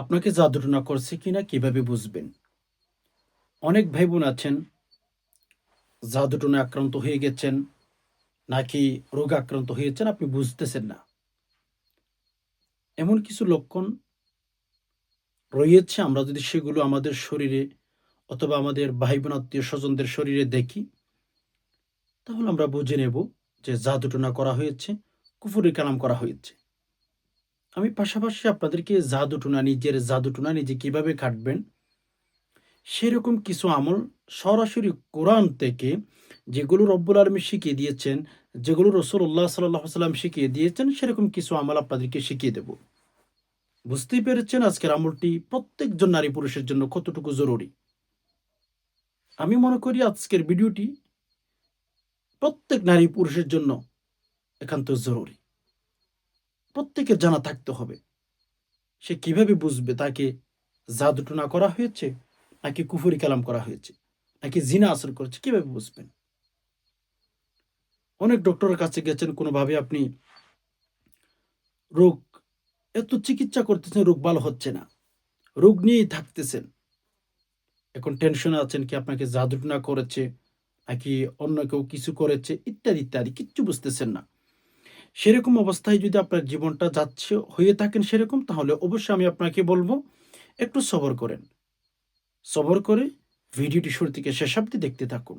আপনাকে জাদুটনা করছে কিনা কীভাবে বুঝবেন? অনেক ভাই বোন আছেন জাদুটনা আক্রান্ত হয়ে গেছেন, নাকি রোগ আক্রান্ত হয়েছেন আপনি বুঝতেছেন না। এমন কিছু লক্ষণ রয়েছে, আমরা যদি সেগুলো আমাদের শরীরে অথবা আমাদের ভাই বোন আত্মীয় স্বজনদের শরীরে দেখি, তাহলে আমরা বুঝে নেব যে জাদুটনা করা হয়েছে, কুফুরি কালাম করা হয়েছে। আমি পাশাপাশি আপনাদেরকে জাদু জাদুটুনা, নিজের জাদু জাদুটুনা, নিজে কীভাবে কাটবেন, সেরকম কিছু আমল সরাসরি কোরআন থেকে যেগুলো রব্বুল আলমী শিখিয়ে দিয়েছেন, যেগুলো রসুল্লাহ সাল্লাহ সাল্লাম শিখিয়ে দিয়েছেন, সেরকম কিছু আমল আপনাদেরকে শিখিয়ে দেব। বুঝতেই পেরেছেন আজকের আমলটি প্রত্যেকজন নারী পুরুষের জন্য কতটুকু জরুরি? আমি মনে করি আজকের ভিডিওটি প্রত্যেক নারী পুরুষের জন্য একান্ত জরুরি। প্রত্যেকের জানা থাকতে হবে। সে কীভাবে বুঝবে তাকে জাদুটনা করা হয়েছে, নাকি কুফুরি কালাম করা হয়েছে, নাকি জিনা আসর করেছে, কীভাবে বুঝবেন? অনেক ডক্টরের কাছে গেছেন, কোনোভাবে আপনি রোগ, এত চিকিৎসা করতেছেন, রোগ ভালো হচ্ছে না। রোগ নিয়েই থাকতেছেন। এখন টেনশনে আছেন কি আপনাকে জাদুটনা করেছে, নাকি অন্য কেউ কিছু করেছে, ইত্যাদি ইত্যাদি, কিচ্ছু বুঝতেছেন না। সেরকম অবস্থায় যদি আপনার জীবনটা যাচ্ছে, হয়ে থাকেন সেরকম, তাহলে অবশ্যই আমি আপনাকে বলব, একটু সবর করেন। সবর করে ভিডিওটি শুরু থেকে শেষ অব্দি দেখতে থাকুন।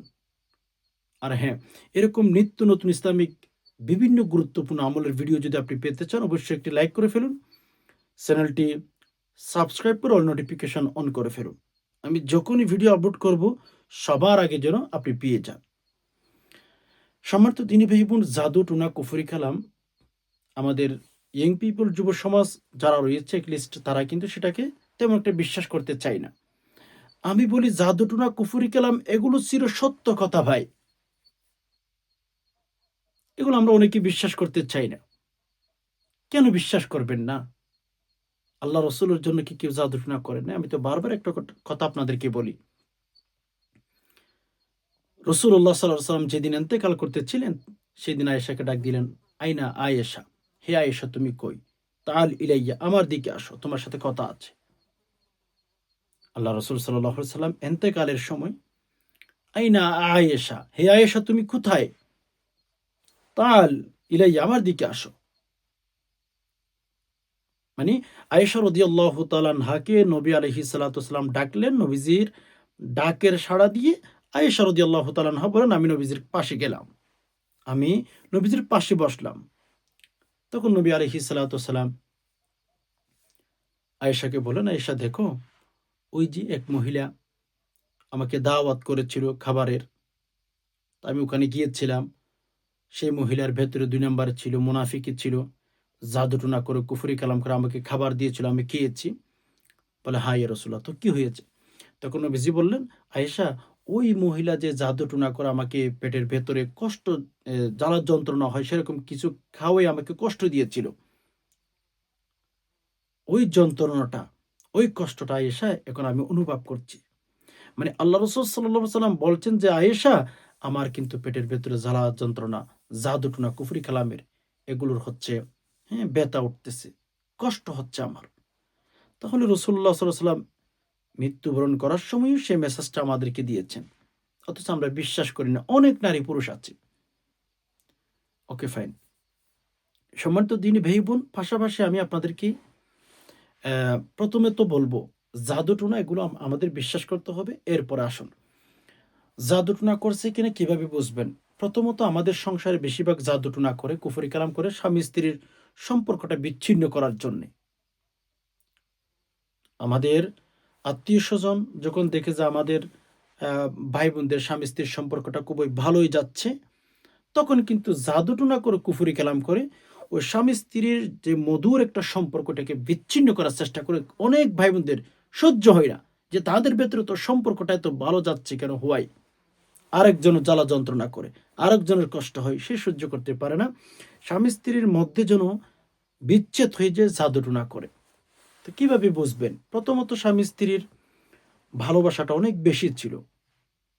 আর হ্যাঁ এরকম নিত্য নতুন ইসলামিক বিভিন্ন গুরুত্বপূর্ণ আমলের ভিডিও যদি আপনি পেতে চান, অবশ্যই একটি লাইক করে ফেলুন। চ্যানেলটি সাবস্ক্রাইব করে অল নোটিফিকেশন অন করে ফেলুন। আমি যখনই ভিডিও আপলোড করব, সবার আগে যেন আপনি পেয়ে যান। সম্মানিত দিনী ভাই বোন, জাদু, টুনা, কুফুরি কালাম, আমাদের ইয়ং পিপল যুব সমাজ যারা রয়েছে লিস্ট তারা কিন্তু সেটাকে তেমন একটা বিশ্বাস করতে চায় না। আমি বলি, জাদু, টুনা, কুফুরি কালাম, এগুলো চির সত্য কথা ভাই। এগুলো আমরা অনেকে বিশ্বাস করতে চাই না। কেন বিশ্বাস করবেন না? আল্লাহ রসুলের জন্য কি কেউ জাদু, টুনা করেন না? আমি তো বারবার একটা কথা আপনাদেরকে বলি। রসুল্লাহ সাল্লাহ সাল্লাম যেদিন এন্তেকাল করতেছিলেন, সেদিন আয়েশাকে ডাক দিলেন, আইনা আয়েশা? হে আয়েশা, তুমি কই? তাল ইলাইয়া, আমার দিকে আসো, তোমার সাথে কথা আছে। আল্লাহ রসুল সাল্লাম এন্তেকালের সময়, আইনা আয়েশা? হে আয়েশা, তুমি কোথায়? তাল ইলাইয়া, আমার দিকে আসো। মানে আয়েশা রদি আল্লাহ তালানহাকে নবী আলহি সাল্লাম ডাকলেন, নবীজির ডাকের সাড়া দিয়ে আয়েশা রদি আল্লাহ তালানহা বলেন, আমি নবীজির পাশে গেলাম। আমি নবীজির পাশে বসলাম। তখন নবী আলহি সাল্লাম আয়েশাকে বলেন, আয়েশা, দেখো, ওই যে এক মহিলা আমাকে দাওয়াত করেছিল খাবারের। আমি ওখানে গিয়েছিলাম। সেই মহিলার ভেতরে দুই নম্বরে ছিল মুনাফিকি ছিল। জাদুটুনা করে, কুফুরি কালাম করে আমাকে খাবার দিয়েছিল, আমি খেয়েছি। বলে হাই রসুল্লাহ তো কি হয়েছে? তখন নবীজি বললেন, আয়েশা ওই মহিলা যে জাদুটুনা করে আমাকে পেটের ভেতরে কষ্ট জ্বালার যন্ত্রণা হয়, সেরকম কিছু খাওয়াই আমাকে কষ্ট দিয়েছিল। ওই যন্ত্রণাটা, ওই কষ্টটা আয়েশা এখন আমি অনুভব করছি। মানে আল্লাহ রসুল সাল্লা সাল্লাম বলছেন যে, আয়েশা, আমার কিন্তু পেটের ভেতরে জ্বালা, যন্ত্রণা, জাদুটুনা, কুফরি কালামের এগুলোর হচ্ছে হ্যাঁ ব্যথা উঠতেছে, কষ্ট হচ্ছে আমার। তাহলে রসুল্লাহ সাল্লাম মৃত্যুবরণ করার সময়ও সে মেসেজটা আমাদেরকে দিয়েছেন। অথচ আমরা বিশ্বাস করি না, অনেক নারী পুরুষ আছে। Okay, fine. সম্মানিত দিনী ভাই বোন, পাশাপাশি আমি আপনাদেরকে প্রথমে তো বলব, জাদুটুনা এগুলো আমাদের বিশ্বাস করতে হবে, এরপরে আসুন। জাদুটুনা করছে কিনা কীভাবে বুঝবেন? প্রথমত আমাদের সংসারে বেশিরভাগ জাদুটুনা করে, কুফরি কালাম করে স্বামী স্ত্রীর সম্পর্কটা বিচ্ছিন্ন করার জন্যে। আমাদের আত্মীয় স্বজন যখন দেখে যে আমাদের ভাই বোনদের স্বামী স্ত্রীর সম্পর্কটা খুবই ভালোই যাচ্ছে, তখন কিন্তু জাদুটুনা করে কুফুরি কালাম করে ওই স্বামী স্ত্রীর যে মধুর একটা সম্পর্কটাকে বিচ্ছিন্ন করার চেষ্টা করে অনেক ভাই বোনদের সহ্য হয় না যে তাদের ভেতরে তো সম্পর্কটা এত ভালো যাচ্ছে কেন হওয়াই আরেকজন জ্বালা যন্ত্রণা করে, আরেকজনের কষ্ট হয়, সে সহ্য করতে পারে না। স্বামী স্ত্রীর মধ্যে যেন বিচ্ছেদ হয়ে যায়, জাদুটুনা করে। তো কীভাবে বুঝবেন? প্রথমত স্বামী স্ত্রীর ভালোবাসাটা অনেক বেশি ছিল।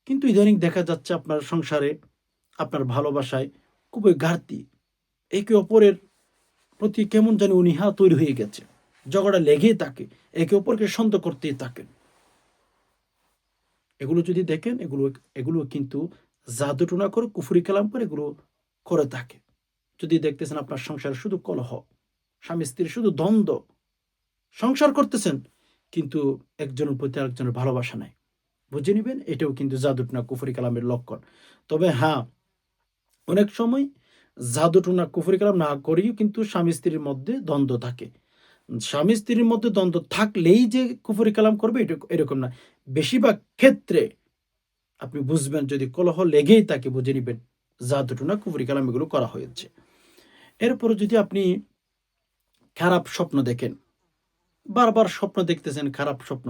কিন্তু ইদানিং দেখা যাচ্ছে আপনার সংসারে আপনার ভালোবাসায় খুবই ঘাটতি। একে অপরের প্রতি কেমন জানি অনীহা তৈরি হয়ে গেছে। ঝগড়া লেগেই থাকে, একে অপরকে সন্দেহ করতেই থাকেন। এগুলো যদি দেখেন, এগুলো এগুলো কিন্তু জাদুটুনা করে, কুফুরি কালাম করে এগুলো করে থাকে। যদি দেখতেছেন আপনার সংসারে শুধু কলহ, স্বামী স্ত্রীর শুধু দ্বন্দ্ব সংসার করতেছেন, কিন্তু একজনের প্রতি আরেকজনের ভালোবাসা নাই। বুঝে নেবেন? এটাও কিন্তু জাদুটুনা কুফুরি কালামের লক্ষণ। তবে হ্যাঁ অনেক সময় জাদুটুনা কুফুরি কালাম না করেও কিন্তু স্বামী স্ত্রীর মধ্যে দ্বন্দ্ব থাকে। স্বামী স্ত্রীর মধ্যে দ্বন্দ্ব থাকলেই যে কুফুরি কালাম করবে, এটা এরকম না। বেশিরভাগ ক্ষেত্রে আপনি বুঝবেন, যদি কলহ লেগেই তাকে বুঝে নেবেন জাদুটুনা কুফুরি কালাম এগুলো করা হয়েছে। এরপরে যদি আপনি খারাপ স্বপ্ন দেখেন বারবার স্বপ্ন দেখতেছেন, খারাপ স্বপ্ন।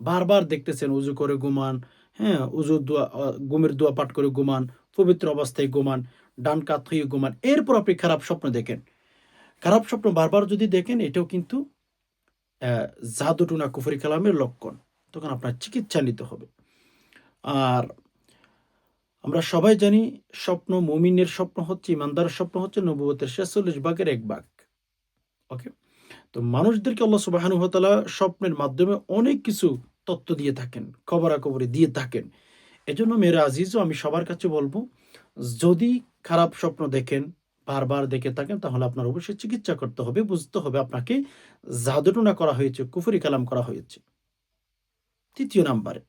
বারবার দেখতেছেন, উজু করে ঘুমান হ্যাঁ উজু দোয়া ঘুমের দোয়া পাঠ করে ঘুমান, পবিত্র অবস্থায় ঘুমান, ডান কাত হয়ে ঘুমান, এরপর আপনি খারাপ স্বপ্ন দেখেন। খারাপ স্বপ্ন বারবার যদি দেখেন, এটাও কিন্তু জাদুটুনা কুফরি কালামের লক্ষণ। তখন আপনার চিকিৎসা নিতে হবে। আর আমরা সবাই জানি, স্বপ্ন মুমিনের স্বপ্ন হচ্ছে, ইমানদারের স্বপ্ন হচ্ছে নবুবতের শেষ চল্লিশ ভাগের এক ভাগ। ওকে? তো মানুষদেরকে আল্লাহ সুবাহানুহতালা স্বপ্নের মাধ্যমে অনেক কিছু তত্ত্ব দিয়ে থাকেন খবরাখবরে দিয়ে থাকেন। এজন্য মেয়েরা আজিজও আমি সবার কাছে বলব, যদি খারাপ স্বপ্ন দেখেন, বারবার দেখে থাকেন, তাহলে আপনার অবশ্যই চিকিৎসা করতে হবে, বুঝতে হবে আপনাকে জাদুটনা করা হয়েছে, কুফুরি কালাম করা হয়েছে। তৃতীয় নাম্বারে,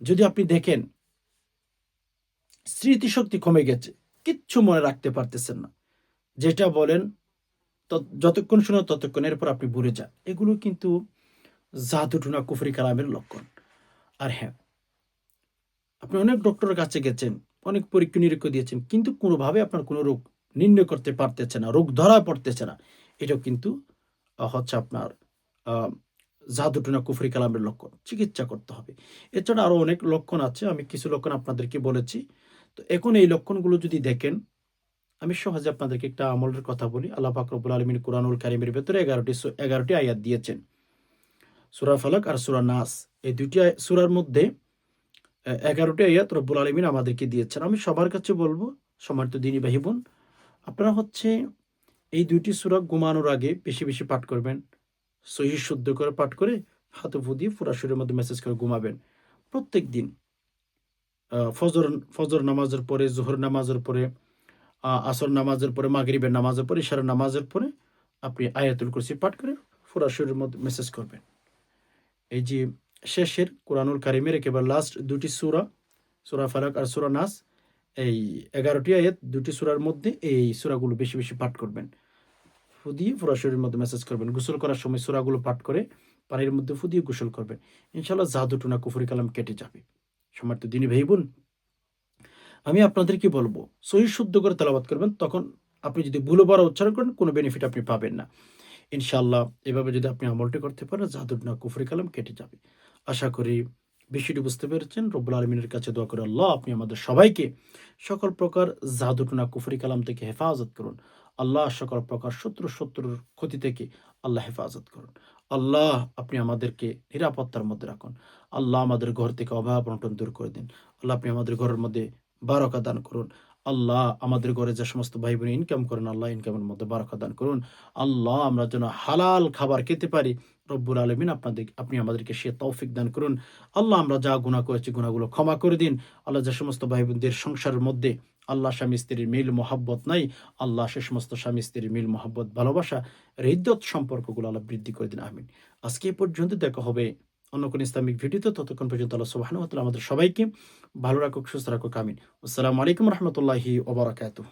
যদি আপনি দেখেন স্মৃতিশক্তি কমে গেছে, কিচ্ছু মনে রাখতে পারতেছেন না, যেটা বলেন যতক্ষণ শুনো ততক্ষণ, এরপর আপনি ভুলে যান। এগুলো কিন্তু জাদুটুনা কুফরি কালামের লক্ষণ। আর হ্যাঁ আপনি অনেক ডক্টরের কাছে গেছেন, অনেক পরীক্ষা নিরীক্ষা দিয়েছেন, কিন্তু কোনোভাবে আপনার কোনো রোগ নির্ণয় করতে পারতেছে না, রোগ ধরা পড়তেছে না। এটাও কিন্তু হচ্ছে আপনার জাদুটুনা কুফরি কালামের লক্ষণ। চিকিৎসা করতে হবে। এছাড়া আরও অনেক লক্ষণ আছে, আমি কিছু লক্ষণ আপনাদেরকে বলেছি। তো এখন এই লক্ষণগুলো যদি দেখেন আমি সহজে আপনাদেরকে একটা আমলের কথা বলি। আল্লাহ ফাকরবুল আলমিন কোরআনুল কারিমের ভেতরে এগারোটি এগারোটি আয়াত দিয়েছেন। সুরা ফালাক আর সুরা নাস। এই আয়- সূরার মধ্যে এগারোটি আয়াত রব্বুল আলমিন আমাদেরকে দিয়েছেন। আমি সবার কাছে বলব সম্মানিত দিনী ভাই বোন, আপনারা হচ্ছে এই দুইটি সুরা ঘুমানোর আগে বেশি বেশি পাঠ করবেন। সহি শুদ্ধ করে পাঠ করে হাতে ফু দিয়ে পুরা শরীরের মধ্যে মেসেজ করে ঘুমাবেন। প্রত্যেক দিন ফজর ফজর নামাজের পরে, জোহর নামাজের পরে আসর নামাজের পরে, মাগরিবের নামাজের পরে, ইশারা নামাজের পরে আপনি আয়াতুল কুরসি পাঠ করে পুরা শরীরের মধ্যে মেসেজ করবেন। এই যে শেষের কোরআনুল কারিমের একেবারে লাস্ট দুটি সূরা সূরা ফারাক আর সূরা নাস, এই এগারোটি আয়াত, দুটি সূরার মধ্যে এই সূরাগুলো বেশি বেশি পাঠ করবেন। ফু দিয়ে পুরা শরীরের মধ্যে মেসেজ করবেন। গোসল করার সময় সূরাগুলো পাঠ করে পানির মধ্যে ফু দিয়ে গোসল করবেন। ইনশাআল্লাহ জাদুটুনা কুফরি কালাম কেটে যাবে। সম্মানিত দিনী ভাই বোন আমি আপনাদেরকে বলব? সহি শুদ্ধ করে তেলাবাদ করবেন, তখন আপনি যদি ভুলো বড় উচ্চারণ করেন, কোনো বেনিফিট আপনি পাবেন না। ইনশাল্লাহ এভাবে যদি আপনি আমলটি করতে পারেন জাদুটনা কুফরি কালাম কেটে যাবে। আশা করি বিষয়টি বুঝতে পেরেছেন। রব্বুল আলমিনের কাছে দোয়া করে আল্লাহ আপনি আমাদের সবাইকে সকল প্রকার জাদুটনা কুফরি কালাম থেকে হেফাজত করুন। আল্লাহ সকল প্রকার শত্রু শত্রুর ক্ষতি থেকে আল্লাহ হেফাজত করুন। আল্লাহ আপনি আমাদেরকে নিরাপত্তার মধ্যে রাখুন। আল্লাহ আমাদের ঘর থেকে অভাব অনটন দূর করে দিন। আল্লাহ আপনি আমাদের ঘরের মধ্যে বারকা দান করুন। আল্লাহ আমাদের ঘরে যে সমস্ত ভাই বোন ইনকাম করেন, আল্লাহ ইনকামের মধ্যে বারকা দান করুন। আল্লাহ আমরা যেন হালাল খাবার খেতে পারি, রব্বুল আলমিন আপনাদের আপনি আমাদেরকে সে তৌফিক দান করুন। আল্লাহ আমরা যা গুণা করেছি গুণাগুলো ক্ষমা করে দিন। আল্লাহ যে সমস্ত ভাই বোনদের সংসারের মধ্যে আল্লাহ স্বামী স্ত্রীর মিল মোহাব্বত নাই, আল্লাহ সে সমস্ত স্বামী স্ত্রীর মিল মোহাব্বত ভালোবাসা, হৃদ্যত সম্পর্কগুলো আল্লাহ বৃদ্ধি করে দিন। আমিন। আজকে এই পর্যন্ত দেখা হবে। অন্য কোন ইসলামিক ভিডিওতে ততক্ষণ পর্যন্ত আল্লাহ সুবাহ আমাদের সবাইকে ভালো রাখুক, সুস্থ রাখুক, আমিন। আসসালামু আলাইকুম রহমতুল্লাহি ওবরাকাতুহ